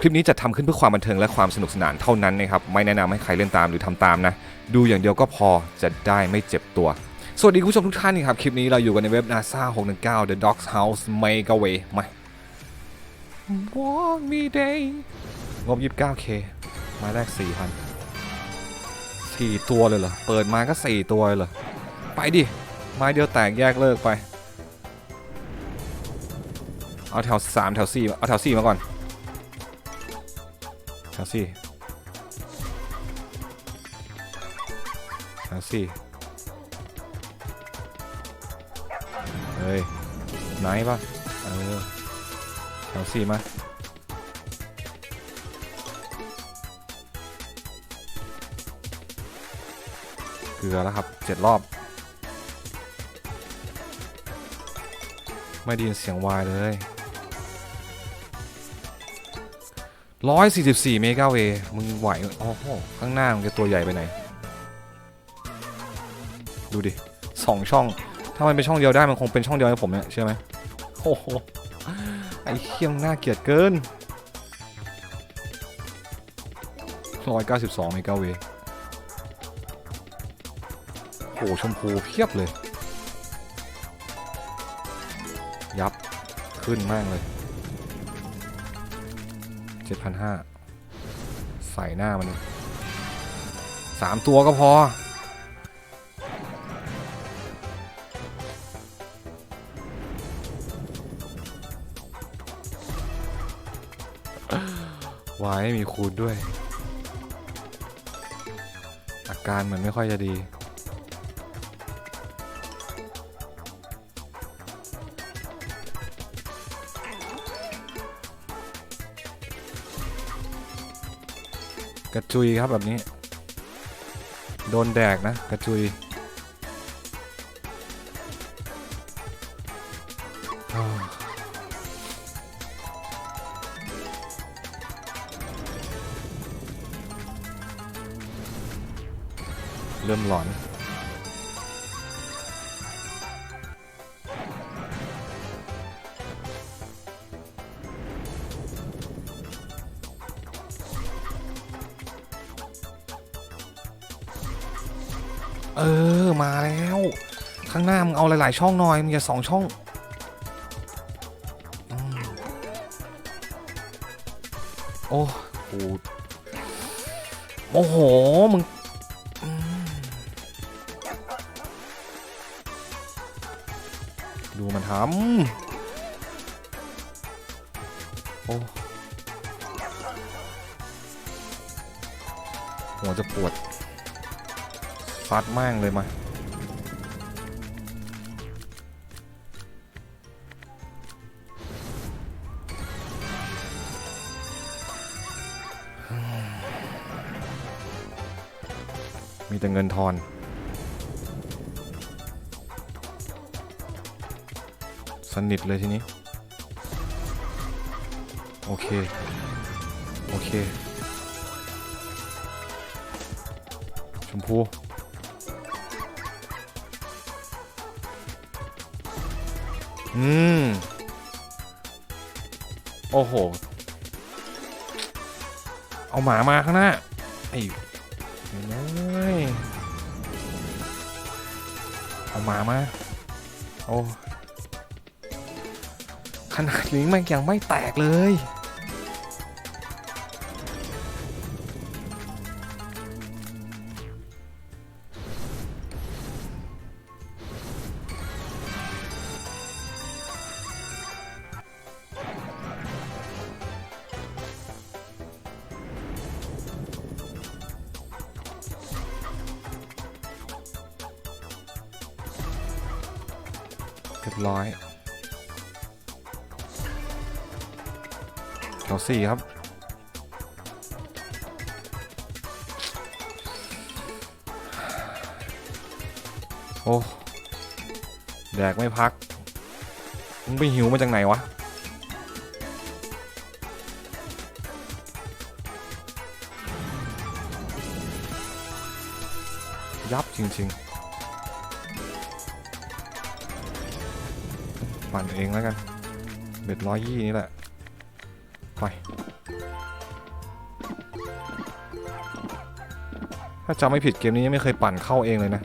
คลิปนี้จะทำขึ้นเพื่อความบันเทิงและความสนุกสนานเท่านั้นนะครับ ไม่แนะนำให้ใครเล่นตามหรือทำตามนะ ดูอย่างเดียวก็พอจะได้ไม่เจ็บตัว สวัสดีคุณผู้ชมทุกท่านนะครับ คลิปนี้เราอยู่กันในเว็บ NASA 619 The Dogs House Mega Way มา Walk me day งบ 29k ไมาแรก 4,000 4 ตัวเลยเหรอ เปิดมาก็ 4 ตัวเลยเหรอ ไปดิ ไม้เดียวแตกแยกเลิกไป เอาแถว 3 แถว 4 เอาแถว 4 มาก่อน แถว4แถว4เฮ้ยไหนปะเออแถว4มาเกลือแล้วครับเจ็ดรอบ ไม่ได้ยินเสียงวายเลย ร้อยสี่สิบสี่เมกะเวมึงไหวโอ้โหข้างหน้ามึงจะตัวใหญ่ไปไหน ดูดิสองช่อง ถ้ามันเป็นช่องเดียวได้มันคงเป็นช่องเดียวให้ผมเนี่ยเชื่อไหมโอ้โหไอ้เขี้ยมน่าเกลียดเกินร้อยเก้าสิบสองเมกะเวโอ้โหชมพูเพียบเลย ยับขึ้นมากเลย 7,500ใส่หน้ามันสามตัวก็พอ วายไม่มีคูณด้วย อาการเหมือนไม่ค่อยจะดี กระจุยครับแบบนี้ โดนแดกนะ กระจุยเริ่มหลอน เออมาแล้ว ข้างหน้ามึงเอาหลาย ๆ ช่องหน่อยมึงอย่าสองช่องอโอ้โหโอ้โหมึงดูมันทำโอ้หัวจะปวด ฟัดม่งเลยมา มีแต่เงินทอนสนิทเลยทีนี้ โอเค โอเค ชมพู อืม โอ้โห เอาหมามาข้างหน้า ไอ้เอ้ยเอาหมามา โอ้ ขนาดนี้มันยังไม่แตกเลย รียบร้อยแถวสี่ครับ โอ้ แดกไม่พัก มึงไปหิวมาจากไหนวะ ยับจริง ๆ ปั่นเองแล้วกันเบ็ดร้อยยี่นี่แหละ ไป ถ้าจำไม่ผิดเกมนี้ยังไม่เคยปั่นเข้าเองเลยนะ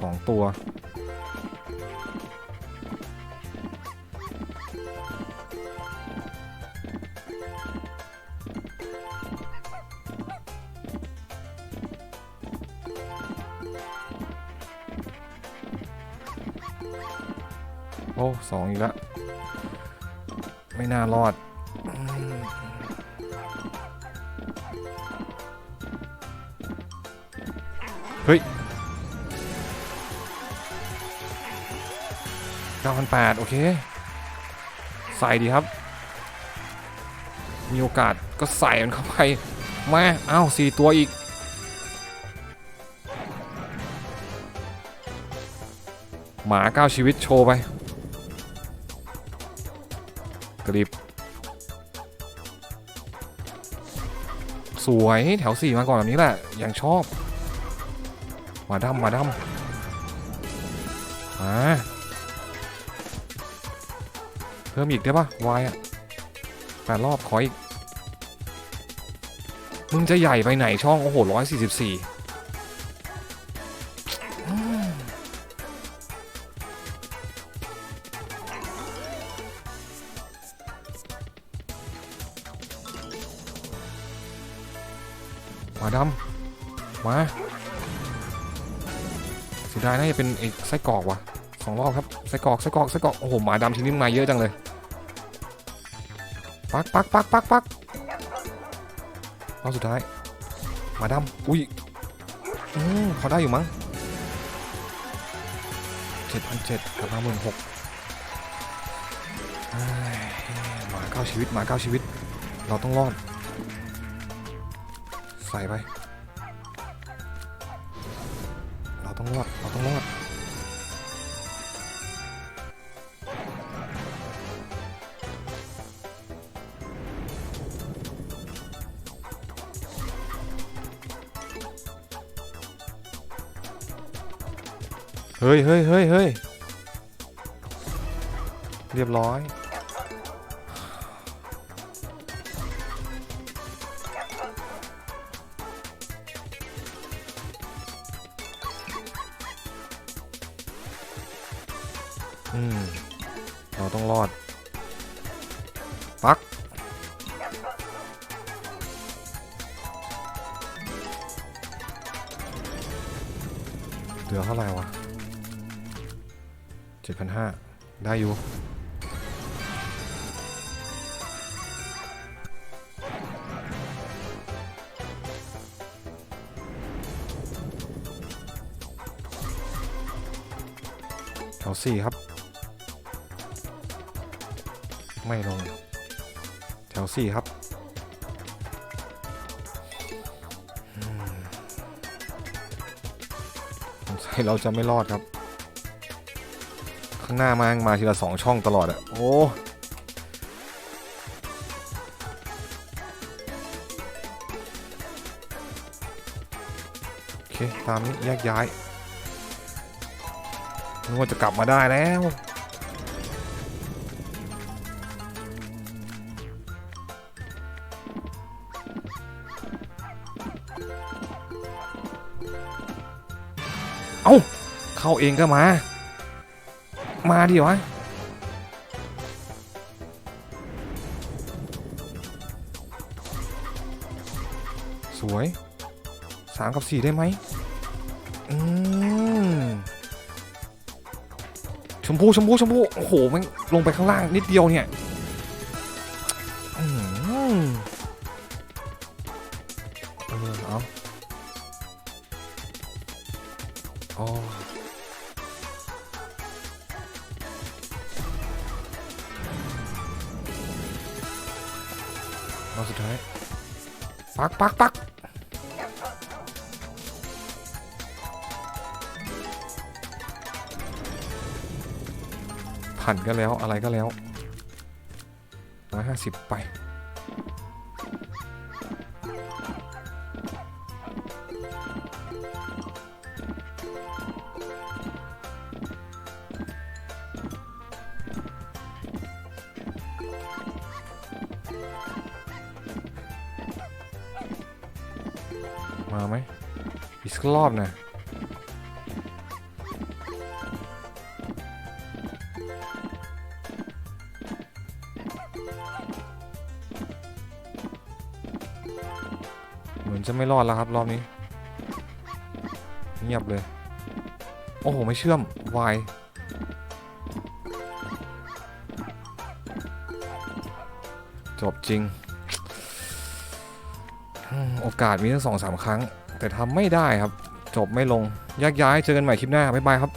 สองตัว สองอีกแล้วไม่น่ารอดอืมเฮ้ย9,800โอเค ใส่ดีครับ มีโอกาสก็ใส่มันเข้าไปมาอ้าวสี่ตัวอีกหมาเก้าชีวิตโชว์ไป กริบสวยแถวสี่มาก่อนแบบนี้แหละ ยังชอบ มาดำมาดำมาเพิ่มอีกได้ปะวายอะแปดรอบขออีก มึงจะใหญ่ไปไหนช่อง โอ้โหร้อยสี่สิบสี่ มาดำมาเสียดายน่าจะเป็นไอ้ไส้กรอกว่ะสองรอบครับไส้กรอกไส้กรอกไส้กรอกโอ้โหหมาดำทีนี้มาเยอะจังเลยปักปักปักปักปักรอบสุดท้ายหมาดำอุ้ยอืมพอได้อยู่มั้งเจ็ดพันเจ็ดกับห้าหมื่นหกหมาเก้าชีวิตหมาเก้าชีวิต เราต้องรอด ใส่ไป เราต้องรอด เราต้องรอด เฮ้ยเฮ้ยเฮ้ยเฮ้ยเรียบร้อย อืมเราต้องรอด ปัก เหลือเท่าไหร่วะเจ็ดพันห้าได้อยู่แถวสี่ครับ ไม่ลง แถวสี่ครับสงสัยเราจะไม่รอดครับ ข้างหน้ามามาทีละสองช่องตลอดอะโอ้โอเคตามนี้แยกย้ายนึกว่าจะกลับมาได้แล้ว เข้าเองก็มา มาดิวะสวยสามกับสี่ได้ไหมอืมชมพูชมพูชมพูโอ้โหมันลงไปข้างล่างนิดเดียวเนี่ยอืมเออเอาอ๋อ สุดท้าย ปักปักปักพันก็แล้วอะไรก็แล้วร้อยห้าสิบไป Thank you. าไหมอีกรอบนะเหมือนจะไม่รอดแล้วครับรอบนี้ เงียบเลย โอ้โห ไม่เชื่อมวายจบจริง โอกาสมีทั้งสองสามครั้ง แต่ทำไม่ได้ครับ จบไม่ลงแยกย้ายเจอกันใหม่คลิปหน้า บ๊ายบายครับ